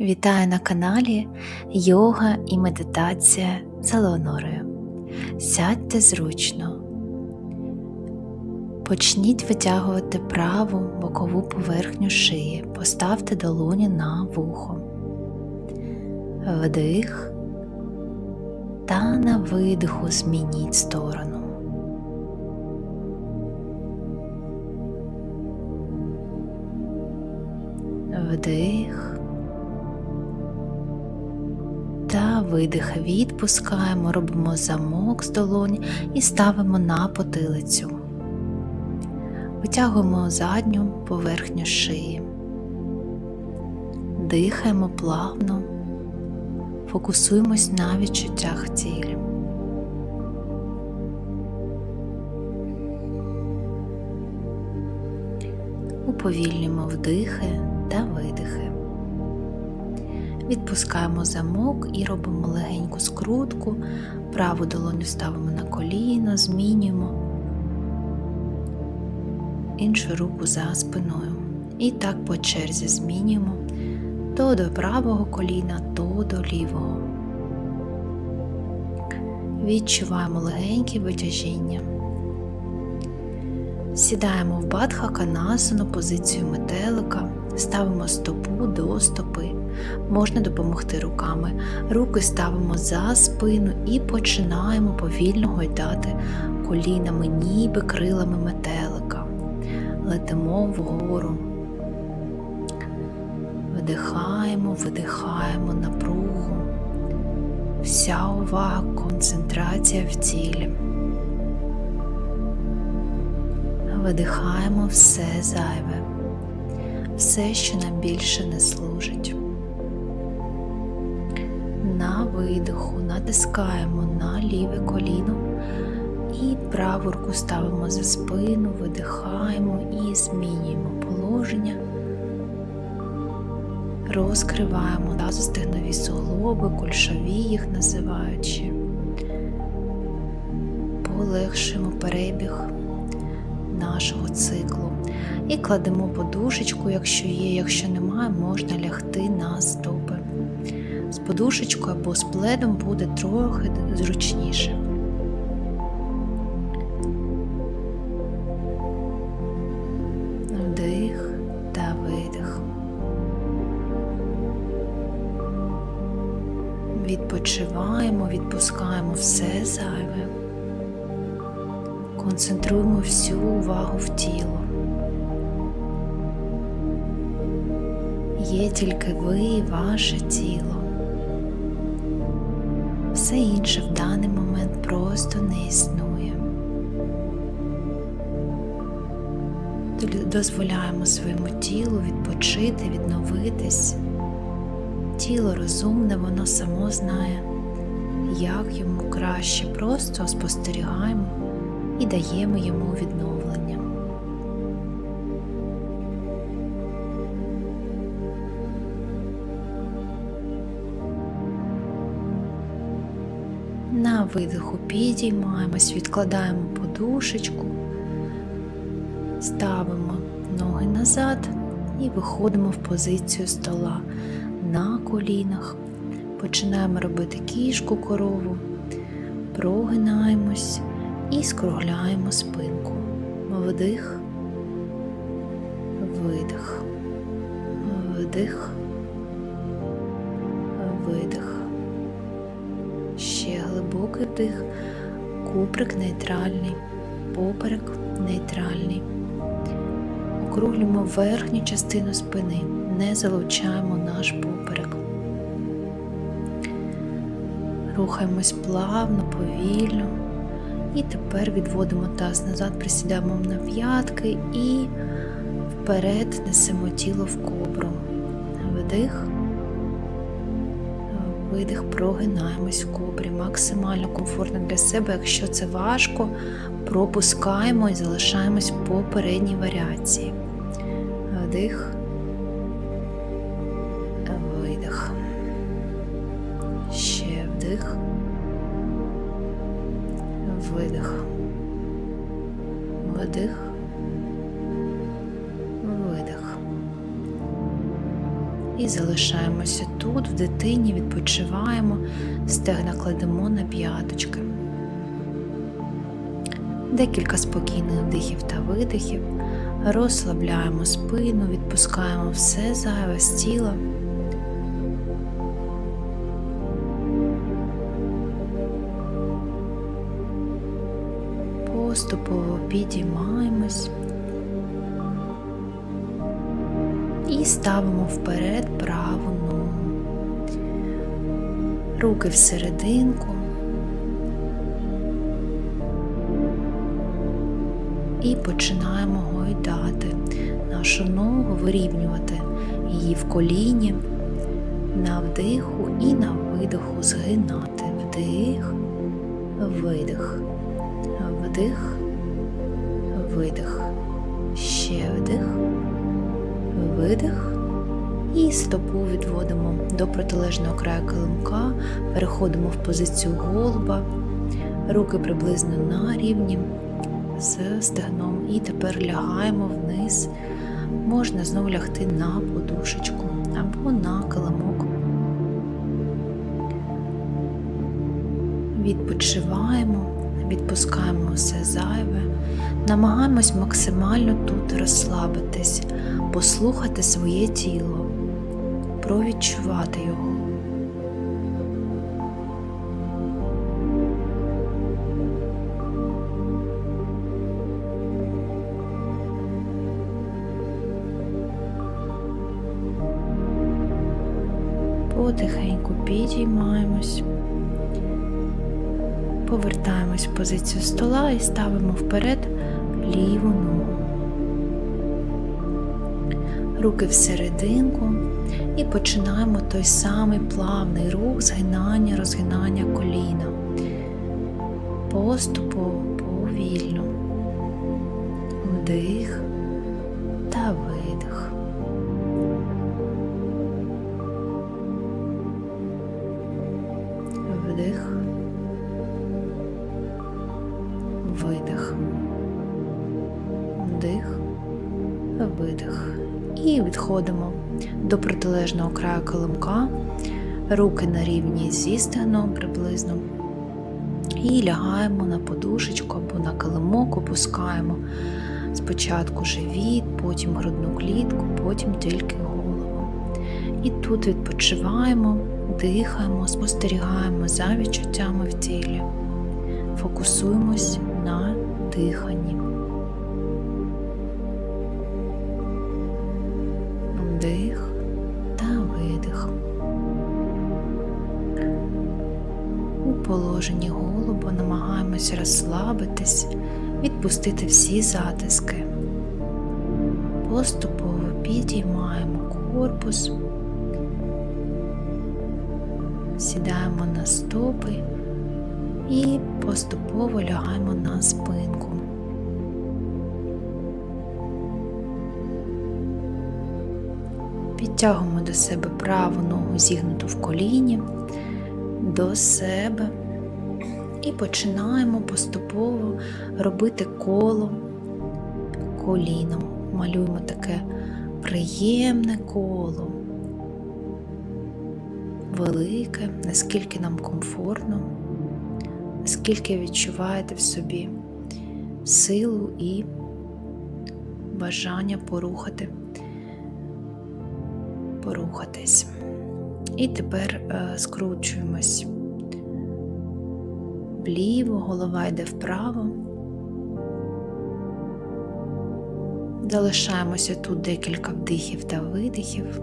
Вітаю на каналі Йога і медитація з Елеонорою. Сядьте зручно. Почніть витягувати праву бокову поверхню шиї, поставте долоні на вухо. Вдих та на видиху змініть сторону. Вдих та видих відпускаємо, робимо замок з долонь і ставимо на потилицю. Витягуємо задню поверхню шиї. Дихаємо плавно, фокусуємось на відчуттях тілі. Уповільнюємо вдихи та видихи. Відпускаємо замок і робимо легеньку скрутку, праву долоню ставимо на коліно, змінюємо іншу руку за спиною. І так по черзі змінюємо то до правого коліна, то до лівого. Відчуваємо легеньке витяжіння. Сідаємо в бадха канасану позицію метелика, ставимо стопу до стопи. Можна допомогти руками. Руки ставимо за спину і починаємо повільно гойдати колінами, ніби крилами метелика. Летимо вгору. Вдихаємо, видихаємо напругу. Вся увага, концентрація в тілі. Видихаємо все зайве, все, що нам більше не служить. На видиху натискаємо на ліве коліно і праву руку ставимо за спину, видихаємо і змінюємо положення, розкриваємо тазостегнові суглоби, кульшові їх називаючи, полегшуємо перебіг нашого циклу. І кладемо подушечку, якщо є, якщо немає, можна лягти на стопи. З подушечкою або з пледом буде трохи зручніше. Вдих та видих. Відпочиваємо, відпускаємо все зайве. Концентруємо всю увагу в тіло. Є тільки ви і ваше тіло. Все інше в даний момент просто не існує. Дозволяємо своєму тілу відпочити, відновитись. Тіло розумне, воно само знає, як йому краще. Просто спостерігаємо і даємо йому відновлення. На видиху підіймаємось, відкладаємо подушечку, ставимо ноги назад і виходимо в позицію стола на колінах. Починаємо робити кішку корову, прогинаємось і скругляємо спинку. Вдих, видих, вдих, Глибокий вдих, куприк нейтральний, поперек нейтральний. Округлюємо верхню частину спини, не залучаємо наш поперек. Рухаємось плавно, повільно. І тепер відводимо таз назад, присідаємо на п'ятки і вперед несемо тіло в кобру. Вдих, видих, прогинаємось в кобрі. Максимально комфортно для себе. Якщо це важко, пропускаємо і залишаємось в попередній варіації. Вдих, видих. Ще вдих. Видих. Вдих. Залишаємося тут, в дитині, відпочиваємо, стегна кладемо на п'яточки. Декілька спокійних вдихів та видихів. Розслабляємо спину, відпускаємо все зайве з тіла. Поступово підіймаємось і ставимо вперед праву ногу. Руки всерединку. І починаємо гойдати нашу ногу, вирівнювати її в коліні, на вдиху і на видиху згинати. Вдих, видих, вдих, видих, видих. І стопу відводимо до протилежного краю килимка, переходимо в позицію голуба, руки приблизно на рівні з стегном. І тепер лягаємо вниз. Можна знову лягти на подушечку або на килимок. Відпочиваємо, відпускаємо все зайве, намагаємось максимально тут розслабитись, послухати своє тіло, провідчувати його. Потихеньку підіймаємось, повертаємось в позицію стола і ставимо вперед ліву ногу. Руки всерединку і починаємо той самий плавний рух згинання, розгинання коліна. Поступово, повільно. Вдих та видих. І до протилежного краю килимка, руки на рівні зі стегном приблизно. І лягаємо на подушечку або на килимок, опускаємо спочатку живіт, потім грудну клітку, потім тільки голову. І тут відпочиваємо дихаємо, спостерігаємо за відчуттями в тілі, фокусуємось на диханні. Положенні голуба намагаємось розслабитись, відпустити всі затиски. Поступово підіймаємо корпус. Сідаємо на стопи і поступово лягаємо на спинку. Підтягуємо до себе праву ногу зігнуту в коліні, до себе і починаємо поступово робити коло коліном. Малюємо таке приємне коло велике, наскільки нам комфортно, наскільки відчуваєте в собі силу і бажання порухати, порухатись. І тепер е, скручуємось вліво, голова йде вправо. Залишаємося тут декілька вдихів та видихів,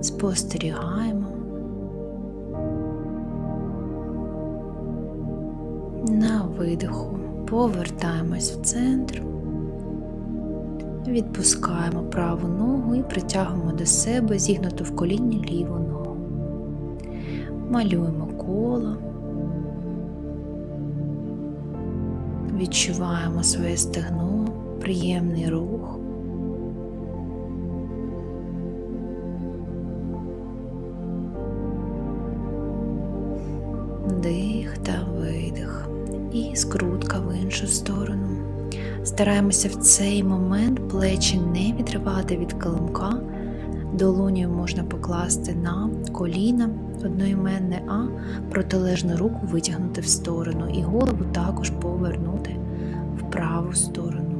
спостерігаємо. На видиху повертаємось в центр, відпускаємо праву ногу і притягуємо до себе зігнуту в коліні ліву ногу. Малюємо коло, відчуваємо своє стегно, приємний рух. Вдих та видих. І скрутка в іншу сторону. Стараємося в цей момент плечі не відривати від килимка, Долонію можна покласти на коліна одноіменне, а протилежну руку витягнути в сторону і голову також повернути в праву сторону.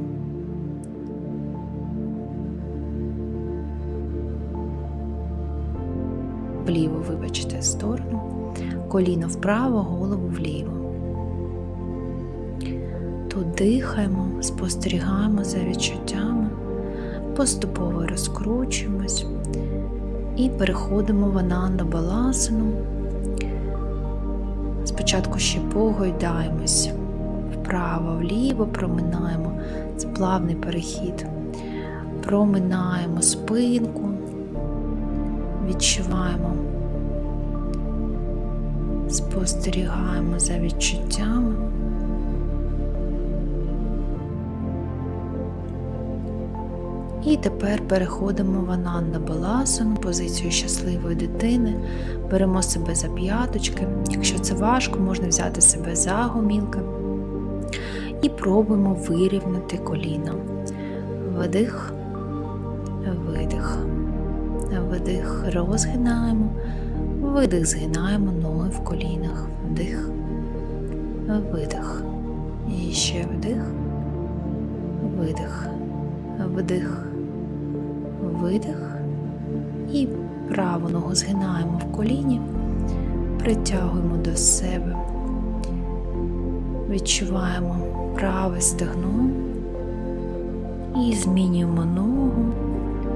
Вліво, вибачте, сторону, коліно вправо, голову вліво. Тут дихаємо, спостерігаємо за відчуттями, поступово розкручуємось і переходимо в ананда баласану. Спочатку ще погойдаємось вправо, вліво, проминаємо це плавний перехід, проминаємо спинку, відчуваємо, спостерігаємо за відчуттями. І тепер переходимо в ананда баласану, позицію щасливої дитини. Беремо себе за п'яточки. Якщо це важко, можна взяти себе за гомілки. І пробуємо вирівняти коліна. Вдих, видих. Вдих, розгинаємо, видих, згинаємо ноги в колінах. Вдих, видих. І ще вдих, видих, вдих, видих. І праву ногу згинаємо в коліні, притягуємо до себе, відчуваємо праве стегно і змінюємо ногу,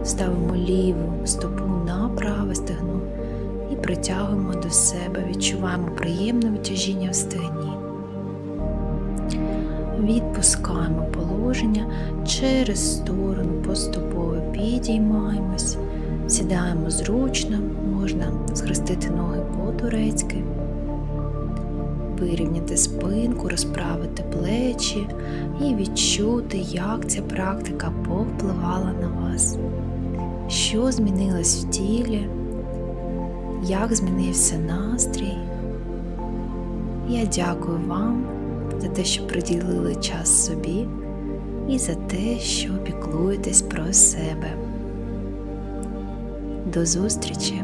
ставимо ліву стопу на праве стегно і притягуємо до себе, відчуваємо приємне витяжіння в стегні. Відпускаємо положення через сторону, поступово підіймаємось, сідаємо зручно, можна схрестити ноги по-турецьки, вирівняти спинку, розправити плечі і відчути, як ця практика повпливала на вас, що змінилось в тілі, як змінився настрій. Я дякую вам за те, що приділили час собі, і за те, що піклуєтесь про себе. До зустрічі!